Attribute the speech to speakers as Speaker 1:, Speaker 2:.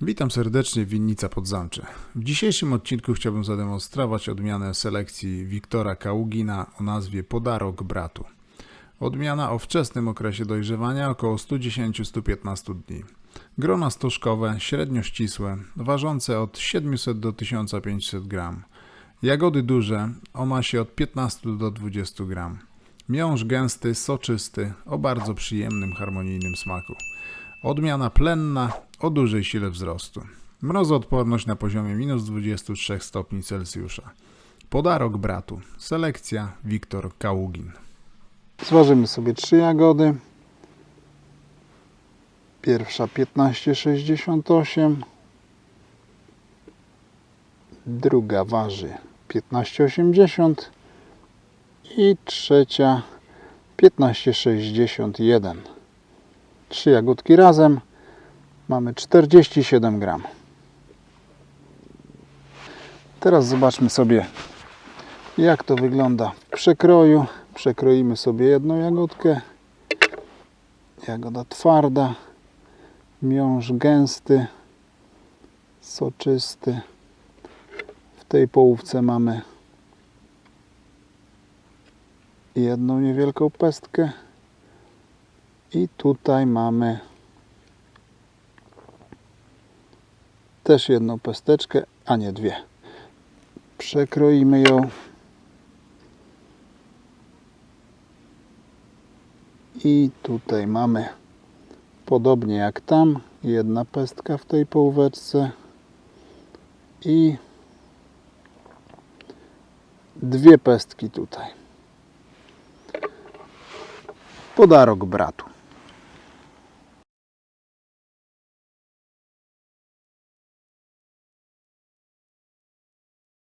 Speaker 1: Witam serdecznie w Winnica Podzamcze. W dzisiejszym odcinku chciałbym zademonstrować odmianę selekcji Wiktora Kaługina o nazwie Podarok Bratu. Odmiana o wczesnym okresie dojrzewania około 110-115 dni. Grona stożkowe, średnio ścisłe, ważące od 700 do 1500 gram. Jagody duże, o masie od 15 do 20 gram. Miąższ gęsty, soczysty, o bardzo przyjemnym, harmonijnym smaku. Odmiana plenna, o dużej sile wzrostu. Mrozoodporność na poziomie minus 23 stopni Celsjusza. Podarok bratu. Selekcja Wiktor Kaługin.
Speaker 2: Zważymy sobie trzy jagody. Pierwsza 15,68. Druga waży 15,80. I trzecia 15,61. Trzy jagódki razem mamy 47 gram. Teraz zobaczmy sobie jak to wygląda w przekroju. Przekroimy sobie jedną jagodkę. Jagoda twarda, miąższ gęsty, soczysty. W tej połówce mamy jedną niewielką pestkę i tutaj mamy też jedną pesteczkę, a nie dwie. Przekroimy ją I tutaj mamy podobnie jak tam, jedna pestka w tej połóweczce i dwie pestki tutaj. Podarok bratu.